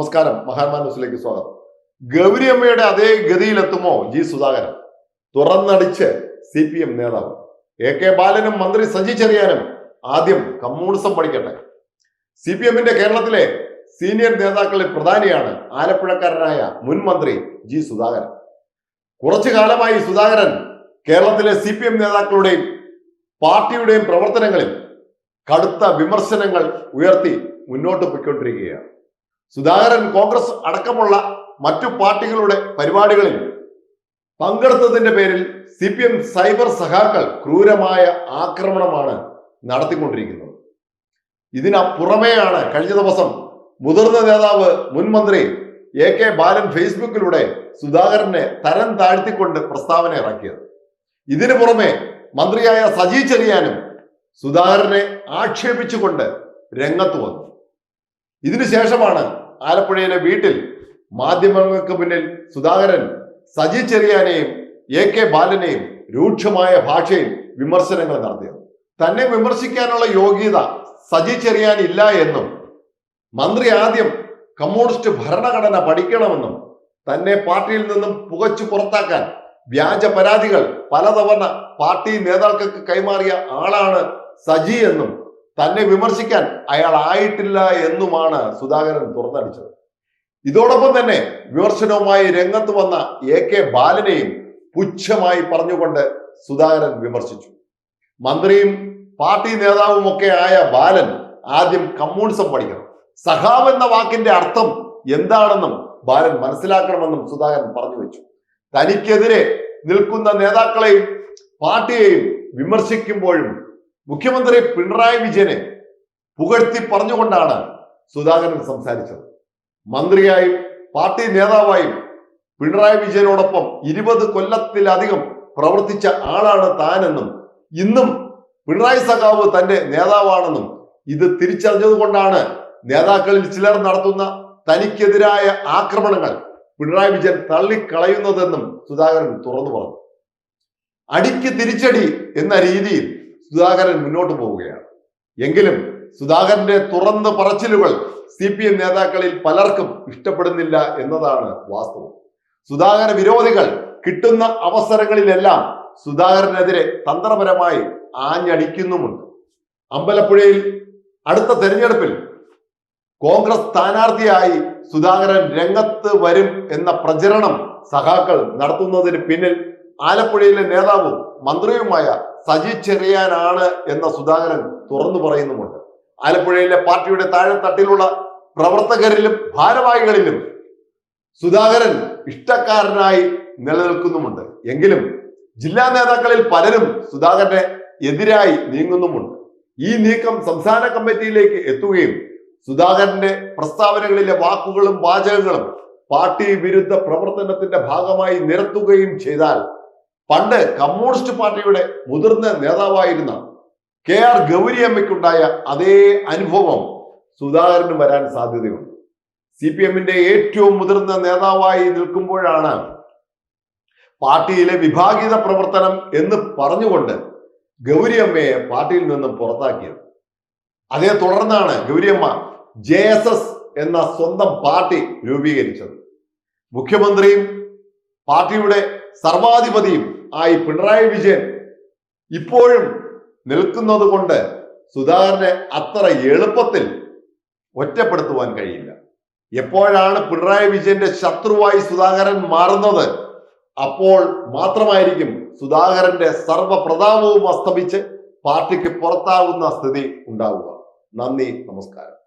നമസ്കാരം. മഹാത്മാ ന്യൂസിലേക്ക് സ്വാഗതം. ഗൗരിയമ്മയുടെ അതേ ഗതിയിലെത്തുമോ? ജി സുധാകരൻ. തുറന്നടിച്ച് സി പി എം നേതാവ്. എ കെ ബാലനും മന്ത്രി സജി ചെറിയാനും ആദ്യം കമ്മ്യൂണിസം പഠിക്കട്ടെ. സി പി എമ്മിന്റെ കേരളത്തിലെ സീനിയർ നേതാക്കളിൽ പ്രധാനിയാണ് ആലപ്പുഴക്കാരനായ മുൻ മന്ത്രി ജി സുധാകരൻ. കുറച്ചു കാലമായി സുധാകരൻ കേരളത്തിലെ സി പി എം നേതാക്കളുടെയും പാർട്ടിയുടെയും പ്രവർത്തനങ്ങളിൽ കടുത്ത വിമർശനങ്ങൾ ഉയർത്തി മുന്നോട്ട് പോയിക്കൊണ്ടിരിക്കുകയാണ്. സുധാകരൻ കോൺഗ്രസ് അടക്കമുള്ള മറ്റു പാർട്ടികളുടെ പരിപാടികളിൽ പങ്കെടുത്തതിന്റെ പേരിൽ സി പി എം സൈബർ സഖാക്കൾ ക്രൂരമായ ആക്രമണമാണ് നടത്തിക്കൊണ്ടിരിക്കുന്നത്. ഇതിനപ്പുറമെയാണ് കഴിഞ്ഞ ദിവസം മുതിർന്ന നേതാവ് മുൻ മന്ത്രി എ കെ ബാലൻ ഫേസ്ബുക്കിലൂടെ സുധാകരനെ തരം താഴ്ത്തിക്കൊണ്ട് പ്രസ്താവന ഇറക്കിയത്. ഇതിനു പുറമെ മന്ത്രിയായ സജി ചെറിയാനും സുധാകരനെ ആക്ഷേപിച്ചുകൊണ്ട് രംഗത്ത് വന്നു. ഇതിനുശേഷമാണ് ആലപ്പുഴയിലെ വീട്ടിൽ മാധ്യമങ്ങൾക്ക് മുന്നിൽ സുധാകരൻ സജി ചെറിയാനെയും എ കെ ബാലനെയും രൂക്ഷമായ ഭാഷയിൽ വിമർശനങ്ങൾ നടത്തിയത്. തന്നെ വിമർശിക്കാനുള്ള യോഗ്യത സജി ചെറിയാൻ ഇല്ല എന്നും മന്ത്രി ആദ്യം കമ്മ്യൂണിസ്റ്റ് ഭരണഘടന പഠിക്കണമെന്നും തന്നെ പാർട്ടിയിൽ നിന്നും പുകച്ചു പുറത്താക്കാൻ വ്യാജ പരാതികൾ പലതവണ പാർട്ടി നേതാക്കൾക്ക് കൈമാറിയ ആളാണ് സജി എന്നും തന്നെ വിമർശിക്കാൻ അയാൾ ആയിട്ടില്ല എന്നുമാണ് സുധാകരൻ തുറന്നടിച്ചത്. ഇതോടൊപ്പം തന്നെ വിമർശനവുമായി രംഗത്ത് വന്ന എ കെ ബാലനെയും പുച്ഛമായി പറഞ്ഞുകൊണ്ട് സുധാകരൻ വിമർശിച്ചു. മന്ത്രിയും പാർട്ടി നേതാവും ഒക്കെ ആയ ബാലൻ ആദ്യം കമ്മ്യൂണിസം പഠിക്കണം. സഖാവ് എന്ന വാക്കിന്റെ അർത്ഥം എന്താണെന്നും ബാലൻ മനസ്സിലാക്കണമെന്നും സുധാകരൻ പറഞ്ഞു വെച്ചു. തനിക്കെതിരെ നിൽക്കുന്ന നേതാക്കളെയും പാർട്ടിയെയും വിമർശിക്കുമ്പോഴും മുഖ്യമന്ത്രി പിണറായി വിജയനെ പുകഴ്ത്തി പറഞ്ഞുകൊണ്ടാണ് സുധാകരൻ സംസാരിച്ചത്. മന്ത്രിയായും പാർട്ടി നേതാവായും പിണറായി വിജയനോടൊപ്പം ഇരുപത് കൊല്ലത്തിലധികം പ്രവർത്തിച്ച ആളാണ് താനെന്നും ഇന്നും പിണറായി സഖാവ് തന്റെ നേതാവാണെന്നും ഇത് തിരിച്ചറിഞ്ഞതുകൊണ്ടാണ് നേതാക്കളിൽ ചിലർ നടത്തുന്ന തനിക്കെതിരായ ആക്രമണങ്ങൾ പിണറായി വിജയൻ തള്ളിക്കളയുന്നതെന്നും സുധാകരൻ തുറന്നു പറഞ്ഞു. അടിക്ക് തിരിച്ചടി എന്ന രീതിയിൽ സുധാകരൻ മുന്നോട്ട് പോവുകയാണ്. എങ്കിലും സുധാകരന്റെ തുറന്ന് പറച്ചിലുകൾ സി പി എം നേതാക്കളിൽ പലർക്കും ഇഷ്ടപ്പെടുന്നില്ല എന്നതാണ് വാസ്തവം. സുധാകര വിരോധികൾ കിട്ടുന്ന അവസരങ്ങളിലെല്ലാം സുധാകരനെതിരെ തന്ത്രപരമായി ആഞ്ഞടിക്കുന്നുമുണ്ട്. അമ്പലപ്പുഴയിൽ അടുത്ത തെരഞ്ഞെടുപ്പിൽ കോൺഗ്രസ് സ്ഥാനാർത്ഥിയായി സുധാകരൻ രംഗത്ത് വരും എന്ന പ്രചരണം സഖാക്കൾ നടത്തുന്നതിന് പിന്നിൽ ആലപ്പുഴയിലെ നേതാവും മന്ത്രിയുമായ സജി ചെറിയാനാണ് എന്ന സുധാകരൻ തുറന്നു പറയുന്നുമുണ്ട്. ആലപ്പുഴയിലെ പാർട്ടിയുടെ താഴെത്തട്ടിലുള്ള പ്രവർത്തകരിലും ഭാരവാഹികളിലും സുധാകരൻ ഇഷ്ടക്കാരനായി നിലനിൽക്കുന്നുമുണ്ട്. എങ്കിലും ജില്ലാ നേതാക്കളിൽ പലരും സുധാകരനെ എതിരായി നീങ്ങുന്നുമുണ്ട്. ഈ നീക്കം സംസ്ഥാന കമ്മിറ്റിയിലേക്ക് എത്തുകയും സുധാകരന്റെ പ്രസ്താവനകളിലെ വാക്കുകളും വാചകങ്ങളും പാർട്ടി വിരുദ്ധ പ്രവർത്തനത്തിന്റെ ഭാഗമായി നിരത്തുകയും ചെയ്താൽ പണ്ട് കമ്മ്യൂണിസ്റ്റ് പാർട്ടിയുടെ മുതിർന്ന നേതാവായിരുന്ന കെ ആർ ഗൗരിയമ്മയ്ക്കുണ്ടായ അതേ അനുഭവം സുധാകരന് വരാൻ സാധ്യതയുണ്ട്. സി പി എമ്മിന്റെ ഏറ്റവും മുതിർന്ന നേതാവായി നിൽക്കുമ്പോഴാണ് പാർട്ടിയിലെ വിഭാഗീത പ്രവർത്തനം എന്ന് പറഞ്ഞുകൊണ്ട് ഗൗരിയമ്മയെ പാർട്ടിയിൽ നിന്നും പുറത്താക്കിയത്. അതേ തുടർന്നാണ് ഗൗരിയമ്മ ജെ എസ് എസ് എന്ന സ്വന്തം പാർട്ടി രൂപീകരിച്ചത്. മുഖ്യമന്ത്രിയും പാർട്ടിയുടെ സർവാധിപതിയും ആയി പിണറായി വിജയൻ ഇപ്പോഴും നിൽക്കുന്നത് കൊണ്ട് സുധാകരനെ അത്ര എളുപ്പത്തിൽ ഒറ്റപ്പെടുത്തുവാൻ കഴിയില്ല. എപ്പോഴാണ് പിണറായി വിജയന്റെ ശത്രുവായി സുധാകരൻ മാറുന്നത്? അപ്പോൾ മാത്രമായിരിക്കും സുധാകരന്റെ സർവപ്രതാപവും അസ്തമിച്ച് പാർട്ടിക്ക് പുറത്താകുന്ന സ്ഥിതി ഉണ്ടാവുക. നന്ദി നമസ്കാരം.